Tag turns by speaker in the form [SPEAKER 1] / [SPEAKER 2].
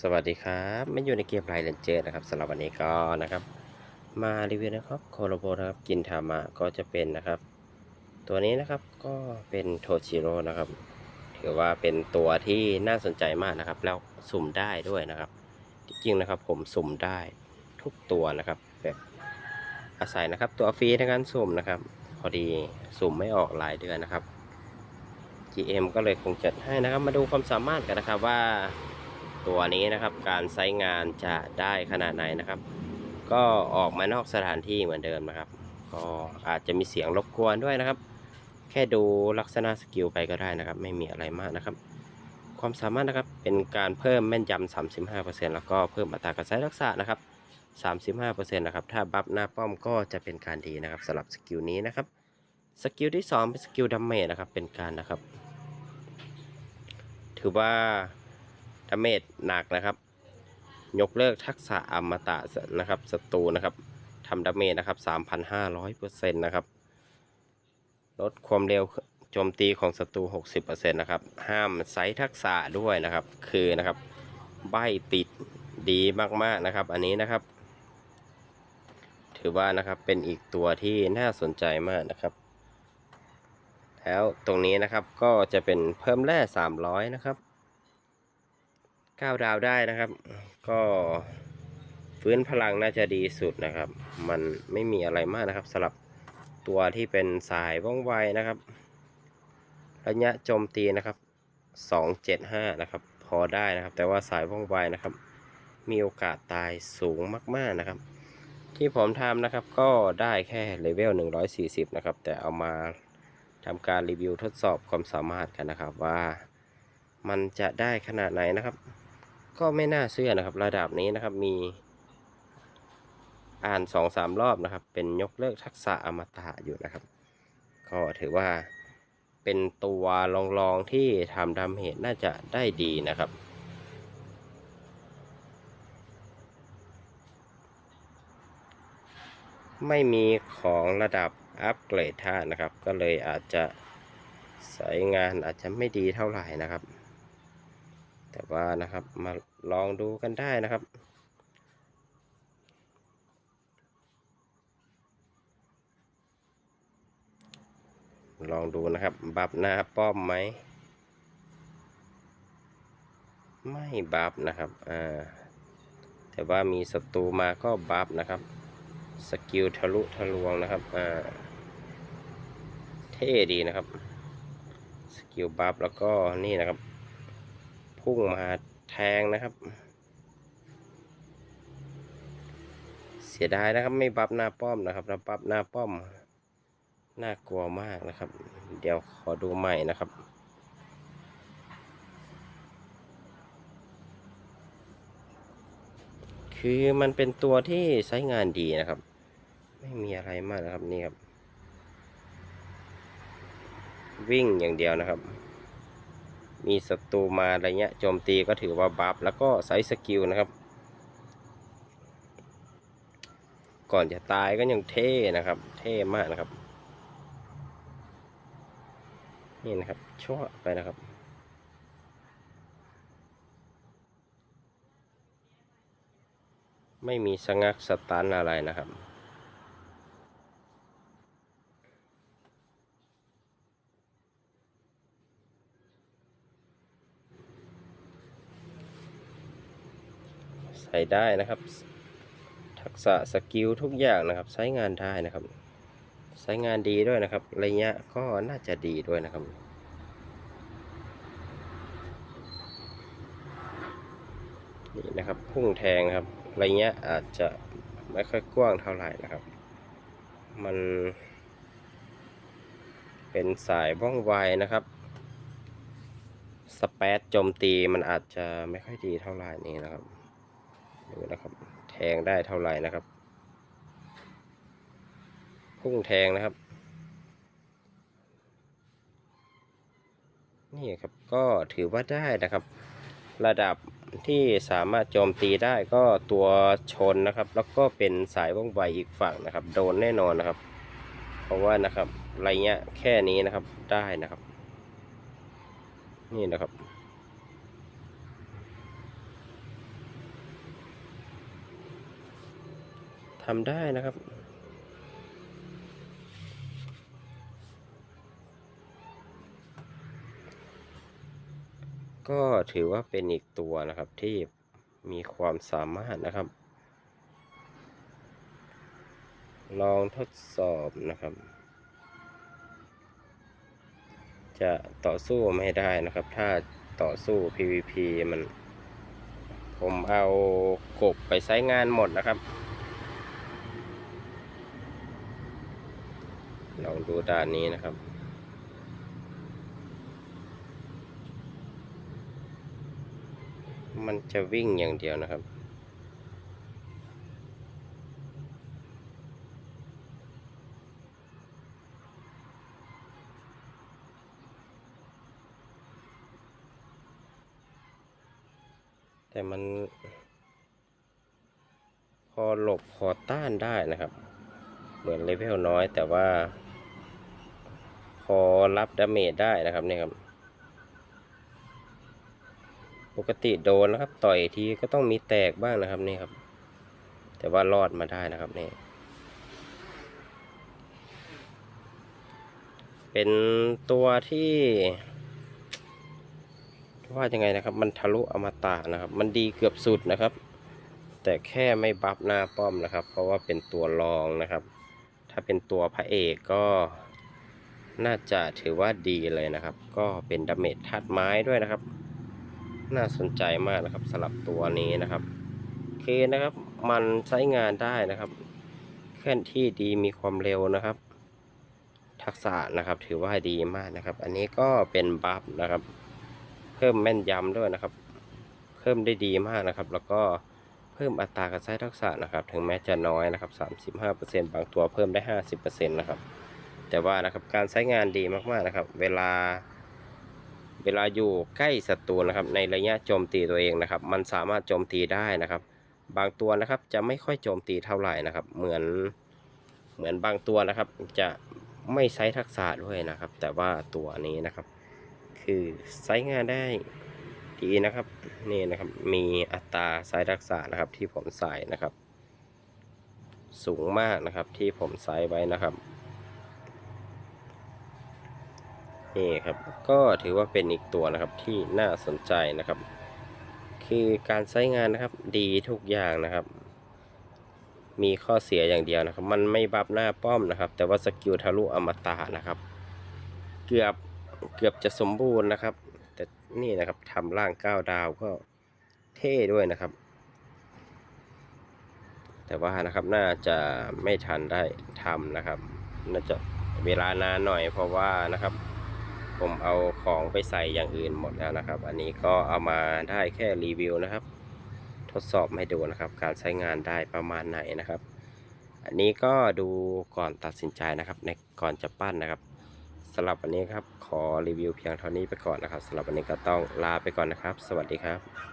[SPEAKER 1] สวัสดีครับไม่อยู่ในเกมไรเลนเจอร์นะครับสำหรับวันนี้ก็นะครับ มารีวิวนะครับโคโลโบนะครับกินทามะก็จะเป็นนะครับ ตัวนี้นะครับก็เป็นโทชิโร่นะครับ ถือว่าเป็นตัวที่น่าสนใจมากนะครับ แล้วสุ่มได้ด้วยนะครับ จริงๆนะครับผมสุ่มได้ทุกตัวนะครับ แบบอาศัยนะครับ ตัวฟรีในการสุ่มนะครับ พอดีสุ่มไม่ออกหลายเดือนนะครับ GM ก็เลยคงจัดให้นะครับมาดูความสามารถกันนะครับว่า ตัวนี้นะครับ การใช้งานจะได้ขนาดไหนนะครับ ก็ออกมานอกสถานที่เหมือนเดิมนะครับ ก็อาจจะมีเสียงรบกวนด้วยนะครับ แค่ดูลักษณะสกิลไปก็ได้นะครับ ไม่มีอะไรมากนะครับ ความสามารถนะครับเป็นการเพิ่มแม่นยำ35%แล้วก็เพิ่มอัตราการใช้ทักษะนะครับ35%นะครับ ถ้าบัฟหน้าป้อมก็จะเป็นการดีนะครับสำหรับสกิลนี้นะครับ สกิลที่ 2 เป็นสกิลดัมเมจนะครับ เป็นการนะครับ ถือว่า ดาเมจหนักนะครับ ยกเลิกทักษะอมตะนะครับศัตรูนะครับทำดาเมจนะครับ 3,500%นะครับ ลดความเร็วโจมตีของศัตรู 60%นะครับ ห้ามไซทักษะด้วยนะครับ คือนะครับ ใบติดดีมากๆนะครับ อันนี้นะครับ ถือว่านะครับเป็นอีกตัวที่น่าสนใจมากนะครับ แล้วตรงนี้นะครับก็จะเป็นเพิ่มแร่300 นะครับ 9 ดาวได้นะครับ ก็ฟื้นพลังน่าจะดีสุดนะครับ มันไม่มีอะไรมากนะครับสำหรับตัวที่เป็นสายว่องไวนะครับ ระยะโจมตีนะครับ 275 นะครับ พอได้นะครับ แต่ว่าสายว่องไวนะครับ มีโอกาสตายสูงมาก ๆนะครับ ที่ผมทำนะครับก็ได้แค่เลเวล 140 นะครับ แต่เอามาทำการรีวิวทดสอบความสามารถกันนะครับว่ามันจะได้ขนาดไหนนะครับ ก็ไม่น่าเชื่อนะครับ ระดับนี้นะครับมี อ่านสองสามรอบนะครับ เป็นยกเลิกทักษะอมตะอยู่นะครับ ก็ถือว่าเป็นตัวรองๆที่ทำดาเมจน่าจะได้ดีนะครับไม่มีของระดับอัปเกรดท่านะครับ ก็เลยอาจจะใช้งานอาจจะไม่ดีเท่าไหร่นะครับ แต่ว่านะครับมาลองดูกันได้นะครับลองดูนะครับ บัฟหน้าป้อมไหม ไม่บัฟนะครับ อ่า แต่ว่ามีศัตรูมาก็บัฟนะครับ สกิลทะลุทะลวงนะครับ อ่า เท่ดีนะครับ สกิลบัฟแล้วก็นี่นะครับ พุ่งมาแทงนะครับ เสียดายนะครับ ไม่บัฟหน้าป้อมนะครับถ้าบัฟหน้าป้อม น่ากลัวมากนะครับ เดี๋ยวขอดูใหม่นะครับคือมันเป็นตัวที่ใช้งานดีนะครับ ไม่มีอะไรมากนะครับนี่ครับ วิ่งอย่างเดียวนะครับ มีศัตรูมาอะไรเงี้ยโจมตีก็ถือว่าบัฟแล้วก็ใช้สกิลนะครับ ก่อนจะตายก็ยังเท่นะครับ เท่มากนะครับ นี่นะครับชั่วไปนะครับไม่มีสงักสตันอะไรนะครับ ใส่ได้นะครับ ทักษะสกิลทุกอย่างนะครับ ใช้งานได้นะครับ ใช้งานดีด้วยนะครับ ระยะก็น่าจะดีด้วยนะครับนี่นะครับพุ่งแทงครับระยะอาจจะไม่ค่อยกว้างเท่าไหร่นะครับ มัน เป็นสายว่องไวนะครับ สเปซโจมตีมันอาจจะไม่ค่อยดีเท่าไหร่นี่นะครับ ดูนะครับ แทงได้เท่าไหร่นะครับ พุ่งแทงนะครับ นี่ครับก็ถือว่าได้นะครับ ระดับที่สามารถโจมตีได้ก็ตัวชนนะครับ แล้วก็เป็นสายว่องไวอีกฝั่งนะครับ โดนแน่นอนนะครับ เพราะว่านะครับไระยแค่นี้นะครับได้นะครับ นี่นะครับ ทำได้นะครับ ก็ถือว่าเป็นอีกตัวนะครับที่มีความสามารถนะครับ ลองทดสอบนะครับ จะต่อสู้ไม่ได้นะครับ ถ้าต่อสู้ PVP มัน ผมเอากบไปใช้งานหมดนะครับ ลองดูด้านนี้นะครับมันจะวิ่งอย่างเดียวนะครับ แต่มัน พอหลบพอต้านได้นะครับ เหมือนเลเวลน้อยแต่ว่า พอรับดาเมจได้นะครับเนี่ยครับ ปกติโดนนะครับ ต่อยทีก็ต้องมีแตกบ้างนะครับนี่ครับ แต่ว่ารอดมาได้นะครับนี่เป็นตัวที่ว่ายังไงนะครับ มันทะลุอมตะนะครับ มันดีเกือบสุดนะครับ แต่แค่ไม่บัฟหน้าป้อมนะครับ เพราะว่าเป็นตัวรองนะครับ ถ้าเป็นตัวพระเอกก็ น่าจะถือว่าดีเลยนะครับ ก็เป็นดาเมจธาตุไม้ด้วยนะครับ น่าสนใจมากนะครับสำหรับตัวนี้นะครับเคนะครับมันใช้งานได้นะครับ เคลื่อนที่ดีมีความเร็วนะครับ ทักษะนะครับถือว่าดีมากนะครับ อันนี้ก็เป็นบัฟนะครับ เพิ่มแม่นยำด้วยนะครับ เพิ่มได้ดีมากนะครับ แล้วก็เพิ่มอัตราการใช้ทักษะนะครับ ถึงแม้จะน้อยนะครับ 35%บางตัวเพิ่มได้ 50%นะครับ แต่ว่านะครับการใช้งานดีมากๆนะครับ เวลา เวลาอยู่ใกล้ศัตรูนะครับ ในระยะโจมตีตัวเองนะครับ มันสามารถโจมตีได้นะครับ บางตัวนะครับจะไม่ค่อยโจมตีเท่าไหร่นะครับ เหมือนเหมือนบางตัวนะครับ จะไม่ใช้ทักษะด้วยนะครับ แต่ว่าตัวนี้นะครับ คือใช้งานได้ดีนะครับนี่นะครับมีอัตราใช้ทักษะนะครับที่ผมใส่นะครับ สูงมากนะครับที่ผมใส่ไว้นะครับ นี่ครับก็ถือว่าเป็นอีกตัวนะครับที่น่าสนใจนะครับ คือการใช้งานนะครับดีทุกอย่างนะครับ มีข้อเสียอย่างเดียวนะครับ มันไม่บับหน้าป้อมนะครับ แต่ว่าสกิลทะลุอมตะนะครับ เกือบเกือบจะสมบูรณ์นะครับ แต่นี่นะครับทำร่างเก้าดาวก็เท่ด้วยนะครับ แต่ว่านะครับน่าจะไม่ทันได้ทำนะครับ น่าจะเวลานานหน่อยเพราะว่านะครับ ผมเอาของไปใส่อย่างอื่นหมดแล้วนะครับ อันนี้ก็เอามาได้แค่รีวิวนะครับ ทดสอบให้ดูนะครับ การใช้งานได้ประมาณไหนนะครับ อันนี้ก็ดูก่อนตัดสินใจนะครับ ในก่อนจะปั้นนะครับสำหรับวันนี้ครับขอรีวิวเพียงเท่านี้ไปก่อนนะครับสำหรับวันนี้ก็ต้องลาไปก่อนนะครับ สวัสดีครับ